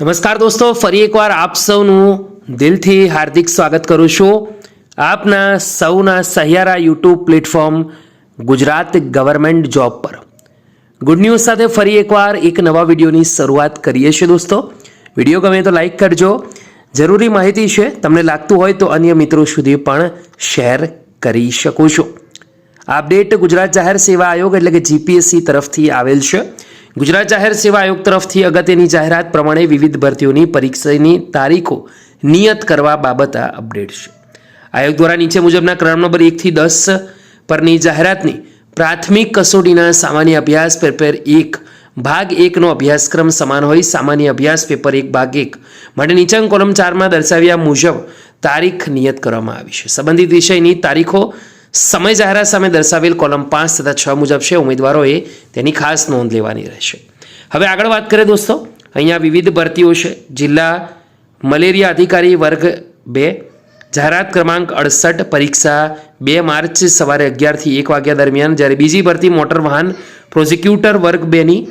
નમસ્કાર દોસ્તો, ફરી એકવાર આપ સૌનું દિલથી હાર્દિક સ્વાગત કરું છું. આપના સૌના સહિયારા YouTube platform Gujarat government job પર. ગુડ ન્યૂઝ સાથે ફરી એકવાર એક નવા વિડીયોની શરૂઆત કરીએ છીએ દોસ્તો. વીડિયો ગમે તો લાઇક કરજો. જરૂરી માહિતી છે, તમને લાગતું હોય તો અન્ય મિત્રો સુધી પણ શેર કરી શકો છો. આ અપડેટ ગુજરાત જાહેર સેવા આયોગ એટલે કે જીપીએસસી તરફથી આવેલ છે. ગુજરાત જાહેર સેવા આયોગ તરફથી અગત્યની જાહેરાત પ્રમાણે વિવિધ ભરતીઓની પરીક્ષાની તારીખો નિયત કરવા બાબત આ અપડેટ છે. આયોગ દ્વારા નીચે મુજબના ક્રમ નંબર એકથી દસ પરની જાહેરાતની પ્રાથમિક કસોટીના સામાન્ય અભ્યાસ પેપર એક ભાગ એકનો અભ્યાસક્રમ સમાન હોય, સામાન્ય અભ્યાસ પેપર એક ભાગ એક. માટે નીચેના કોલમ ચારમાં દર્શાવ્યા મુજબ તારીખ નિયત કરવામાં આવી છે. સંબંધિત વિષયની તારીખો સમય જાહેરાત સામે દર્શાવેલ કોલમ પાંચ તથા છ મુજબ છે. ઉમેદવારોએ તેની ખાસ નોંધ લેવાની રહેશે. હવે આગળ વાત કરીએ દોસ્તો. અહીંયા વિવિધ ભરતીઓ છે. જિલ્લા મલેરિયા અધિકારી વર્ગ બે. જાહેરાત ક્રમાંક અડસઠ, પરીક્ષા બે માર્ચ સવારે અગિયારથી એક વાગ્યા દરમિયાન. જ્યારે બીજી ભરતી મોટર વાહન પ્રોસિક્યુટર વર્ગ બેની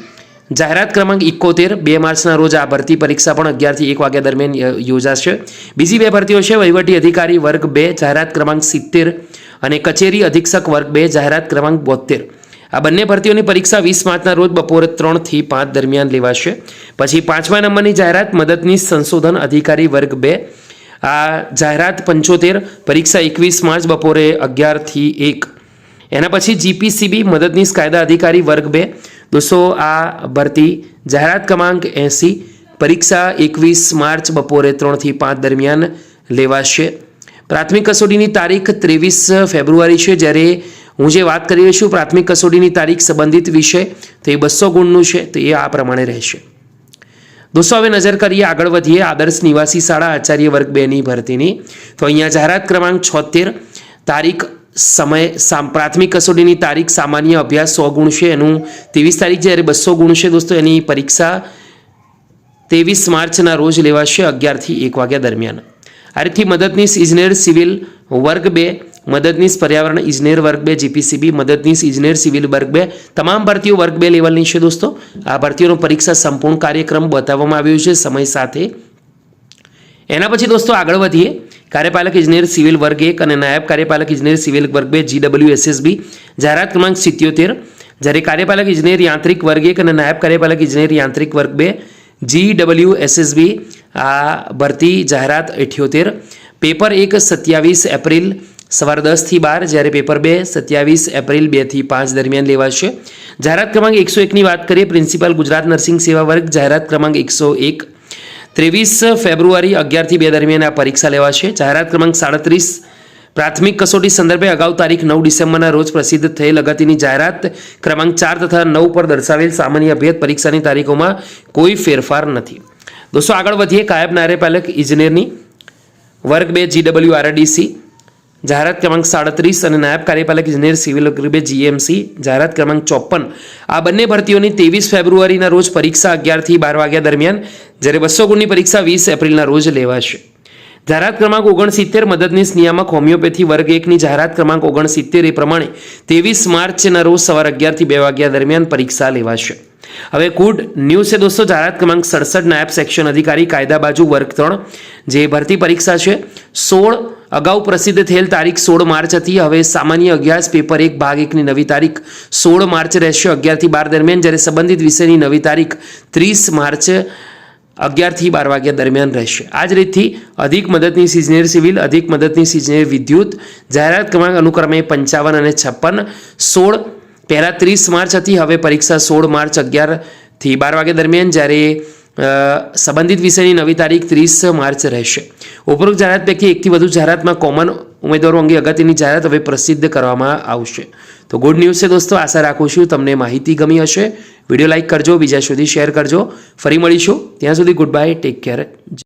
જાહેરાત ક્રમાંક ઇકોતેર બે માર્ચના રોજ આ ભરતી પરીક્ષા પણ અગિયારથી એક વાગ્યા દરમિયાન યોજાશે. બીજી બે ભરતીઓ છે. વહીવટી અધિકારી વર્ગ બે, જાહેરાત ક્રમાંક સિત્તેર અને કચેરી અધિક્ષક વર્ગ બે, જાહેરાત ક્રમાંક બોતેર આ બંને ભરતીઓની પરીક્ષા વીસ માર્ચના રોજ બપોરે ત્રણથી પાંચ દરમિયાન લેવાશે. પછી પાંચમા નંબરની જાહેરાત મદદનીશ સંશોધન અધિકારી વર્ગ બે. આ જાહેરાત પંચોતેર, પરીક્ષા એકવીસ માર્ચ બપોરે અગિયારથી એક. એના પછી જીપીસીબી મદદનીશ કાયદા અધિકારી વર્ગ બે. દોસ્તો, આ ભરતી જાહેરાત ક્રમાંક એંસી, પરીક્ષા એકવીસ માર્ચ બપોરે ત્રણથી પાંચ દરમિયાન લેવાશે. પ્રાથમિક કસોટીની તારીખ ત્રેવીસ ફેબ્રુઆરી છે. જ્યારે હું જે વાત કરી રહ્યો છું પ્રાથમિક કસોટીની તારીખ સંબંધિત વિષય તો એ બસો ગુણનું છે, તો એ આ પ્રમાણે રહેશે. દોસ્તો, હવે નજર કરીએ આગળ વધીએ આદર્શ નિવાસી શાળા આચાર્ય વર્ગ બેની ભરતીની. તો અહીંયા જાહેરાત ક્રમાંક છોતેર, તારીખ સમય, સામ, પ્રાથમિક કસોટીની તારીખ સામાન્ય અભ્યાસ સો ગુણ છે. એનું ત્રેવીસ તારીખ જ્યારે બસો ગુણ છે દોસ્તો, એની પરીક્ષા ત્રેવીસ માર્ચના રોજ લેવાશે અગિયારથી એક વાગ્યા દરમિયાન. આ રીતથી મદદનીશ ઇજનેર સિવિલ વર્ગ બે, મદદનીશ પર્યાવરણ ઇજનેર વર્ગ બે, જીપીસીબી, મદદનીશ ઇજનેર સિવિલ વર્ગ બે. તમામ ભરતીઓ વર્ગ બે લેવલની છે દોસ્તો. આ ભરતીઓનો પરીક્ષા સંપૂર્ણ કાર્યક્રમ બતાવવામાં આવ્યો છે સમય સાથે. એના પછી દોસ્તો આગળ વધીએ. કાર્યપાલક ઇજનેર સિવિલ વર્ગ એક અને નાયબ કાર્યપાલક ઇજનેર સિવિલ વર્ગ બે જીડબલ્યુ એસએસબી જાહેરાત ક્રમાંક સિત્યોતેર. જ્યારે કાર્યપાલક ઇજનેર યાંત્રિક વર્ગ એક અને નાયબ કાર્યપાલક ઇજનેર યાંત્રિક વર્ગ બે જીડબલ્યુ એસએસબી આ ભરતી જાહેરાત અઠ્યોતેર. પેપર એક સત્યાવીસ એપ્રિલ સવાર દસથી બાર, જ્યારે પેપર બે સત્યાવીસ એપ્રિલ બેથી પાંચ દરમિયાન લેવાશે. જાહેરાત ક્રમાંક એકસો એકની વાત કરીએ, પ્રિન્સિપાલ ગુજરાત નર્સિંગ સેવા વર્ગ જાહેરાત ક્રમાંક એકસો એક. ત્રેવીસ ફેબ્રુઆરી અગિયારથી બે દરમિયાન આ પરીક્ષા લેવાશે. જાહેરાત ક્રમાંક સાડત્રીસ પ્રાથમિક કસોટી સંદર્ભે અગાઉ તારીખ નવ ડિસેમ્બરના રોજ પ્રસિદ્ધ થયેલ અગત્યની જાહેરાત ક્રમાંક ચાર તથા નવ પર દર્શાવેલ સામાન્ય અભ્યત પરીક્ષાની તારીખોમાં કોઈ ફેરફાર નથી. દોસ્તો, આગળ વધીએ. કાયબ નારેપાલક ઇજનેરની વર્ગ બે જીડબલ્યુ આરડીસી જાહેરાત ક્રમાંક સાડત્રીસ અને નાયબ કાર્યપાલક ઇજનેર સિવિલ બે જીએમસી જાહેરાત ક્રમાંક ચોપન. આ બંને ભરતીઓની ત્રેવીસ ફેબ્રુઆરીના રોજ પરીક્ષા અગિયારથી બાર વાગ્યા દરમિયાન, જ્યારે બસો ગુણની પરીક્ષા વીસ એપ્રિલના રોજ લેવાશે. જાહેરાત ક્રમાંક ઓગણસિત્તેર મદદનીશ નિયામક હોમિયોપેથી વર્ગ એકની જાહેરાત ક્રમાંક ઓગણસિત્તેર એ પ્રમાણે ત્રેવીસ માર્ચના રોજ સવાર અગિયારથી બે વાગ્યા દરમિયાન પરીક્ષા લેવાશે. હવે ગુડ ન્યૂઝ છે દોસ્તો, જાહેરાત ક્રમાંક સડસઠ નાયબ સેક્શન અધિકારી કાયદા બાજુ વર્ગ ત્રણ, જે ભરતી પરીક્ષા છે, સોળ અગાઉ પ્રસિદ્ધ થયેલ તારીખ સોળ માર્ચ હતી. હવે સામાન્ય અગિયાર પેપર એક ભાગ એકની નવી તારીખ સોળ માર્ચ રહેશે. અગિયારથી બાર દરમિયાન જ્યારે સંબંધિત વિષયની નવી તારીખ ત્રીસ માર્ચ અગિયારથી બાર વાગ્યા દરમિયાન રહેશે. આ જ રીતથી અધિક મદદની ઇજનેર સિવિલ, અધિક મદદની ઇજનેર વિદ્યુત, જાહેરાત ક્રમાંક અનુક્રમે પંચાવન અને છપ્પન, સોળ પહેલાં ત્રીસ માર્ચ હતી, હવે પરીક્ષા સોળ માર્ચ અગિયારથી બાર વાગ્યા દરમિયાન જ્યારે સંબંધિત વિષયની નવી તારીખ ત્રીસ માર્ચ રહેશે. ઉપરોક્ત જાહેરાત પૈકી એકથી વધુ જાહેરાતમાં કોમન ઉમેદવારો અંગે અગત્યની જાહેરાત હવે પ્રસિદ્ધ કરવામાં આવશે. તો ગુડ ન્યૂઝ છે દોસ્તો, આશા રાખું છું તમને માહિતી ગમી હશે. વીડિયો લાઇક કરજો, બીજા સુધી શેર કરજો. ફરી મળીશું. ત્યાં સુધી ગુડ બાય, ટેક કેર.